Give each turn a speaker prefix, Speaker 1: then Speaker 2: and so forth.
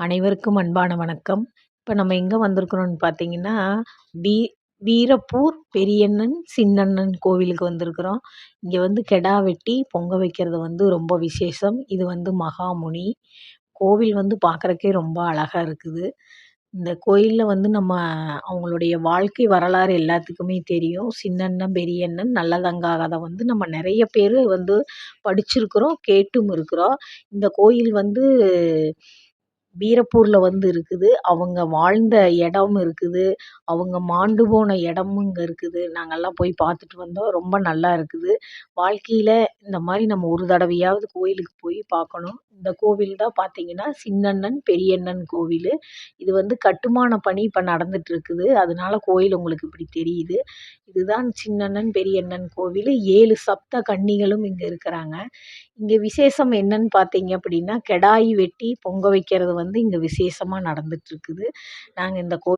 Speaker 1: அனைவருக்கும் அன்பான வணக்கம். இப்போ நம்ம எங்கே வந்திருக்கிறோம்னு பார்த்தீங்கன்னா வீ வீரப்பூர் பெரியண்ணன் சின்னண்ணன் கோவிலுக்கு வந்திருக்கிறோம். இங்கே வந்து கெடா வெட்டி பொங்க வைக்கிறது வந்து ரொம்ப விசேஷம். இது வந்து மகாமுனி. கோவில் வந்து பார்க்குறக்கே ரொம்ப அழகாக இருக்குது. இந்த கோயிலில் வந்து நம்ம அவங்களுடைய வாழ்க்கை வரலாறு எல்லாத்துக்குமே தெரியும். சின்னண்ணன் பெரியண்ணன் நல்லதங்காக வந்து நம்ம நிறைய பேர் வந்து படிச்சிருக்கிறோம் கேட்டும் இருக்கிறோம். இந்த கோயில் வந்து வீரப்பூரில் வந்து இருக்குது. அவங்க வாழ்ந்த இடம் இருக்குது. அவங்க மாண்டு போன இடமும் இங்கே இருக்குது. நாங்கள்லாம் போய் பார்த்துட்டு வந்தோம். ரொம்ப நல்லா இருக்குது. வாழ்க்கையில் இந்த மாதிரி நம்ம ஒரு தடவையாவது கோயிலுக்கு போய் பார்க்கணும். இந்த கோவில் தான் பார்த்தீங்கன்னா சின்னண்ணன் பெரியண்ணன் கோவில். இது வந்து கட்டுமான பணி இப்போ நடந்துகிட்ருக்குது அதனால கோயில் உங்களுக்கு இப்படி தெரியுது. இதுதான் சின்னண்ணன் பெரியண்ணன் கோவில். ஏழு சப்த கன்னிகளும் இங்கே இருக்கிறாங்க. இங்கே விசேஷம் என்னன்னு பார்த்தீங்க அப்படின்னா கெடாய் வெட்டி பொங்க வைக்கிறது வந்து இங்கே விசேஷமாக நடந்துகிட்ருக்குது நாங்கள் இந்த கோ